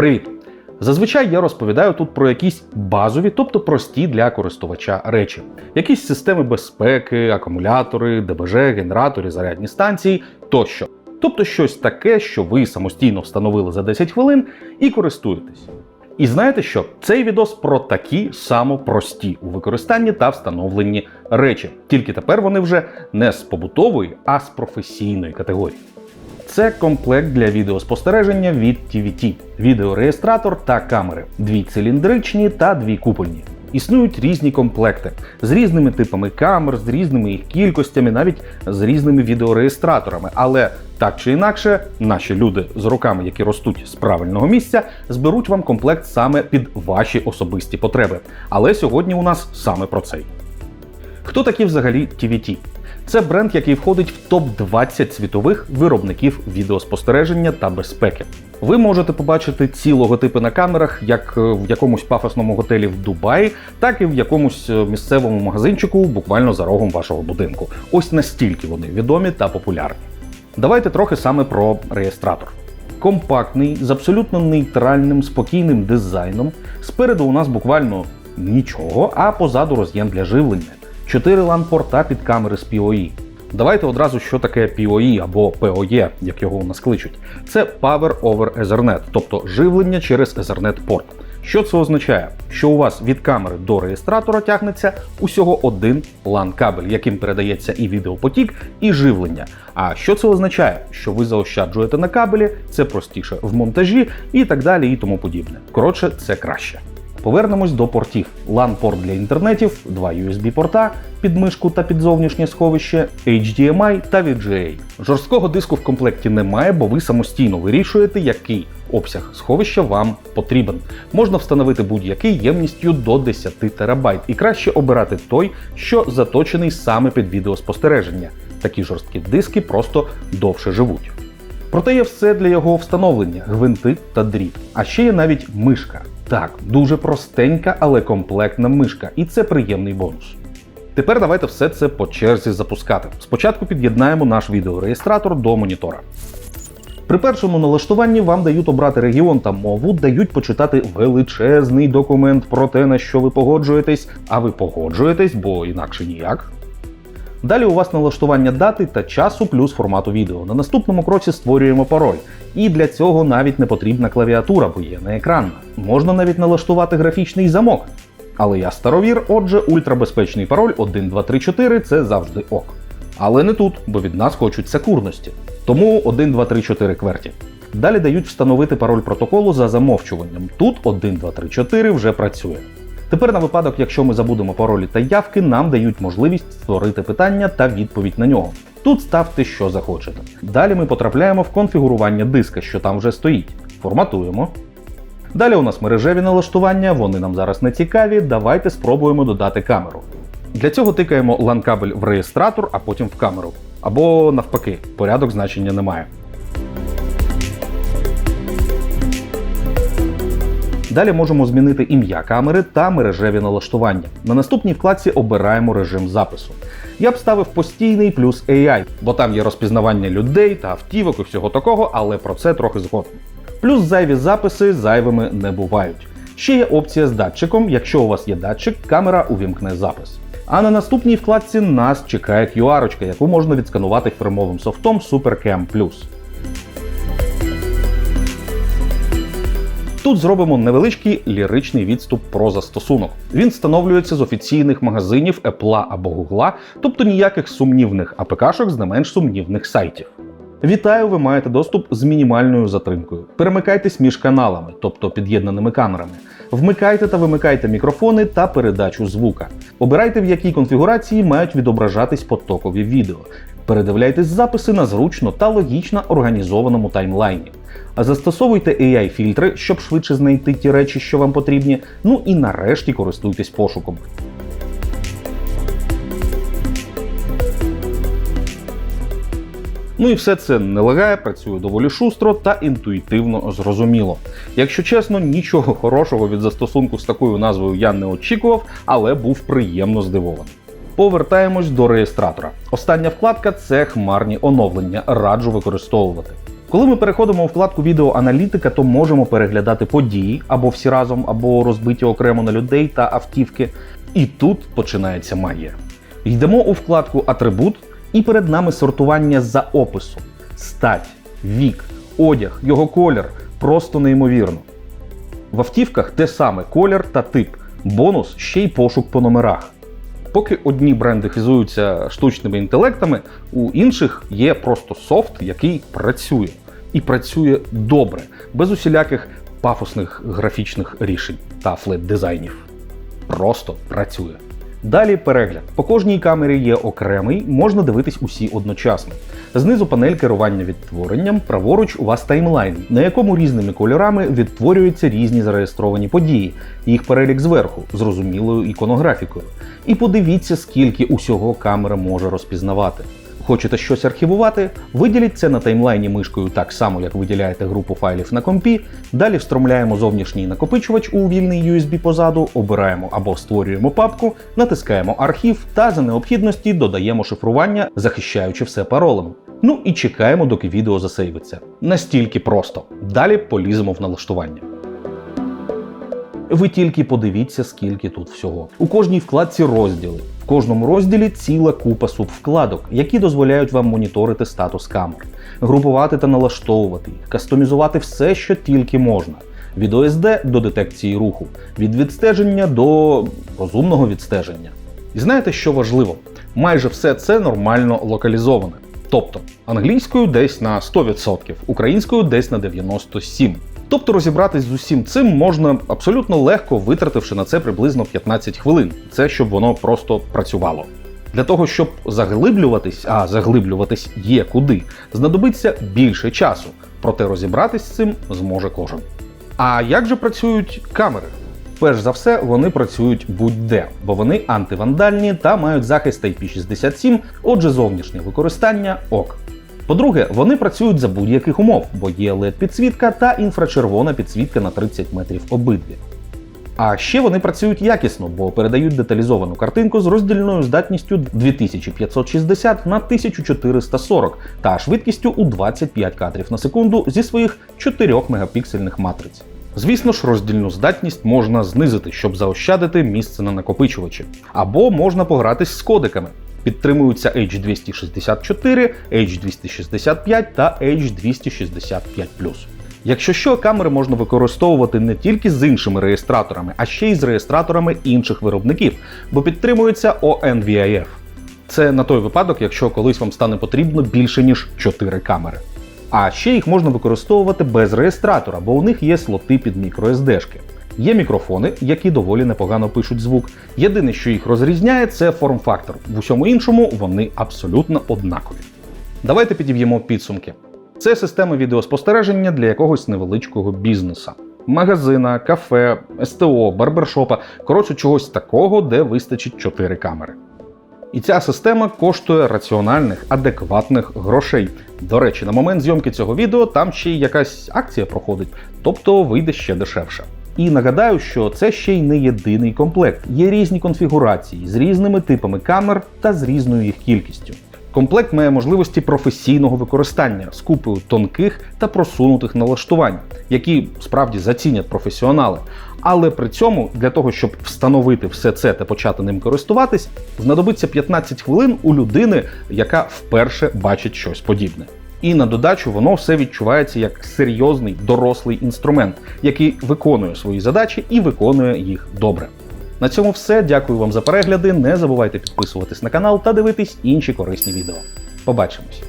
Привіт! Зазвичай я розповідаю тут про якісь базові, тобто прості для користувача речі, якісь системи безпеки, акумулятори, ДБЖ, генератори, зарядні станції тощо. Тобто щось таке, що ви самостійно встановили за 10 хвилин і користуєтесь. І знаєте що? Цей відос про такі само прості у використанні та встановленні речі. Тільки тепер вони вже не з побутової, а з професійної категорії. Це комплект для відеоспостереження від TVT, відеореєстратор та камери, дві циліндричні та дві купольні. Існують різні комплекти з різними типами камер, з різними їх кількостями, навіть з різними відеореєстраторами. Але так чи інакше, наші люди з руками, які ростуть з правильного місця, зберуть вам комплект саме під ваші особисті потреби. Але сьогодні у нас саме про цей. Хто такі взагалі TVT? Це бренд, який входить в топ-20 світових виробників відеоспостереження та безпеки. Ви можете побачити ці логотипи на камерах як е, в якомусь пафосному готелі в Дубаї, так і в якомусь е, місцевому магазинчику, буквально за рогом вашого будинку. Ось настільки вони відомі та популярні. Давайте трохи саме про реєстратор. Компактний, з абсолютно нейтральним, спокійним дизайном. Спереду у нас буквально нічого, а позаду роз'єм для живлення. 4 LAN-порта під камери з PoE. Давайте одразу, що таке PoE або PoE, як його у нас кличуть. Це Power over Ethernet, тобто живлення через Ethernet порт. Що це означає? Що у вас від камери до реєстратора тягнеться усього один LAN кабель, яким передається і відеопотік, і живлення. А що це означає? Що ви заощаджуєте на кабелі, це простіше в монтажі і так далі, і тому подібне. Коротше, це краще. Повернемось до портів. LAN-порт для інтернетів, два USB-порта, під мишку та під зовнішнє сховище, HDMI та VGA. Жорсткого диску в комплекті немає, бо ви самостійно вирішуєте, який обсяг сховища вам потрібен. Можна встановити будь-який ємністю до 10 ТБ, і краще обирати той, що заточений саме під відеоспостереження. Такі жорсткі диски просто довше живуть. Проте є все для його встановлення: гвинти та дріт. А ще є навіть мишка. Так, дуже простенька, але комплектна мишка, і це приємний бонус. Тепер давайте все це по черзі запускати. Спочатку під'єднаємо наш відеореєстратор до монітора. При першому налаштуванні вам дають обрати регіон та мову, дають почитати величезний документ про те, на що ви погоджуєтесь, а ви погоджуєтесь, бо інакше ніяк. Далі у вас налаштування дати та часу плюс формату відео. На наступному кроці створюємо пароль. І для цього навіть не потрібна клавіатура, бо є не екранна. Можна навіть налаштувати графічний замок. Але я старовір, отже, ультрабезпечний пароль 1234 це завжди ок. Але не тут, бо від нас хочуть секурності. Тому 1234 кверті. Далі дають встановити пароль протоколу за замовчуванням. Тут 1234 вже працює. Тепер на випадок, якщо ми забудемо паролі та явки, нам дають можливість створити питання та відповідь на нього. Тут ставте, що захочете. Далі ми потрапляємо в конфігурування диска, що там вже стоїть. Форматуємо. Далі у нас мережеві налаштування, вони нам зараз не цікаві. Давайте спробуємо додати камеру. Для цього тикаємо LAN кабель в реєстратор, а потім в камеру. Або навпаки, порядок значення немає. Далі можемо змінити ім'я камери та мережеві налаштування. На наступній вкладці обираємо режим запису. Я б ставив постійний плюс AI, бо там є розпізнавання людей та автівок і всього такого, але про це трохи згодом. Плюс зайві записи зайвими не бувають. Ще є опція з датчиком. Якщо у вас є датчик, камера увімкне запис. А на наступній вкладці нас чекає QR, яку можна відсканувати фірмовим софтом SuperCam Тут зробимо невеличкий ліричний відступ про застосунок. Він встановлюється з офіційних магазинів Apple або Google, тобто ніяких сумнівних АПКшок з не менш сумнівних сайтів. Вітаю, ви маєте доступ з мінімальною затримкою. Перемикайтесь між каналами, тобто під'єднаними камерами. Вмикайте та вимикайте мікрофони та передачу звука. Обирайте, в якій конфігурації мають відображатись потокові відео. Передивляйтесь записи на зручно та логічно організованому таймлайні. А застосовуйте AI-фільтри, щоб швидше знайти ті речі, що вам потрібні. Ну і нарешті користуйтесь пошуком. Ну і все це не лагає, працює доволі шустро та інтуїтивно зрозуміло. Якщо чесно, нічого хорошого від застосунку з такою назвою я не очікував, але був приємно здивований. Повертаємось до реєстратора. Остання вкладка це хмарні оновлення. Раджу використовувати. Коли ми переходимо у вкладку відеоаналітика, то можемо переглядати події або всі разом, або розбиті окремо на людей та автівки. І тут починається магія. Йдемо у вкладку Атрибут, і перед нами сортування за описом: стать, вік, одяг, його колір просто неймовірно. В автівках те саме колір та тип. Бонус ще й пошук по номерах. Поки одні бренди хизуються штучними інтелектами, у інших є просто софт, який працює. І працює добре, без усіляких пафосних графічних рішень та флет-дизайнів. Просто працює. Далі перегляд. По кожній камері є окремий, можна дивитись усі одночасно. Знизу панель керування відтворенням, праворуч у вас таймлайн, на якому різними кольорами відтворюються різні зареєстровані події, їх перелік зверху, зрозумілою іконографікою. І подивіться, скільки усього камера може розпізнавати. Хочете щось архівувати? Виділіть це на таймлайні мишкою так само, як виділяєте групу файлів на компі. Далі встромляємо зовнішній накопичувач у вільний USB позаду, обираємо або створюємо папку, натискаємо архів та за необхідності додаємо шифрування, захищаючи все паролем. Ну і чекаємо, доки відео засейвиться. Настільки просто. Далі поліземо в налаштування. Ви тільки подивіться, скільки тут всього. У кожній вкладці розділи. В кожному розділі ціла купа субвкладок, які дозволяють вам моніторити статус камер, групувати та налаштовувати їх, кастомізувати все, що тільки можна. Від OSD до детекції руху, від відстеження до розумного відстеження. І знаєте, що важливо? Майже все це нормально локалізоване. Тобто англійською десь на 100%, українською десь на 97%. Тобто розібратись з усім цим можна абсолютно легко, витративши на це приблизно 15 хвилин. Це щоб воно просто працювало. Для того, щоб заглиблюватись, а заглиблюватись є куди, знадобиться більше часу. Проте розібратись з цим зможе кожен. А як же працюють камери? Перш за все, вони працюють будь-де, бо вони антивандальні та мають захист IP67, отже, зовнішнє використання ок. По-друге, вони працюють за будь-яких умов, бо є led підсвітка та інфрачервона підсвітка на 30 метрів обидві. А ще вони працюють якісно, бо передають деталізовану картинку з роздільною здатністю 2560 на 1440 та швидкістю у 25 кадрів на секунду зі своїх 4 мегапіксельних матриць. Звісно ж, роздільну здатність можна знизити, щоб заощадити місце на накопичувачі, або можна погратись з кодеками. Підтримуються H264, H265 та H265. Якщо що, камери можна використовувати не тільки з іншими реєстраторами, а ще й з реєстраторами інших виробників, бо підтримується ONVIF. Це на той випадок, якщо колись вам стане потрібно більше ніж 4 камери. А ще їх можна використовувати без реєстратора, бо у них є слоти під microSD-шки. Є мікрофони, які доволі непогано пишуть звук. Єдине, що їх розрізняє, це форм-фактор. В усьому іншому вони абсолютно однакові. Давайте підіб'ємо підсумки. Це система відеоспостереження для якогось невеличкого бізнеса. Магазина, кафе, СТО, барбершопа, коротше, чогось такого, де вистачить 4 камери. І ця система коштує раціональних, адекватних грошей. До речі, на момент зйомки цього відео там ще й якась акція проходить, тобто вийде ще дешевше. І нагадаю, що це ще й не єдиний комплект. Є різні конфігурації з різними типами камер та з різною їх кількістю. Комплект має можливості професійного використання з купою тонких та просунутих налаштувань, які справді зацінять професіонали. Але при цьому для того, щоб встановити все це та почати ним користуватись, знадобиться 15 хвилин у людини, яка вперше бачить щось подібне. І на додачу воно все відчувається як серйозний дорослий інструмент, який виконує свої задачі і виконує їх добре. На цьому все. Дякую вам за перегляди. Не забувайте підписуватись на канал та дивитись інші корисні відео. Побачимось!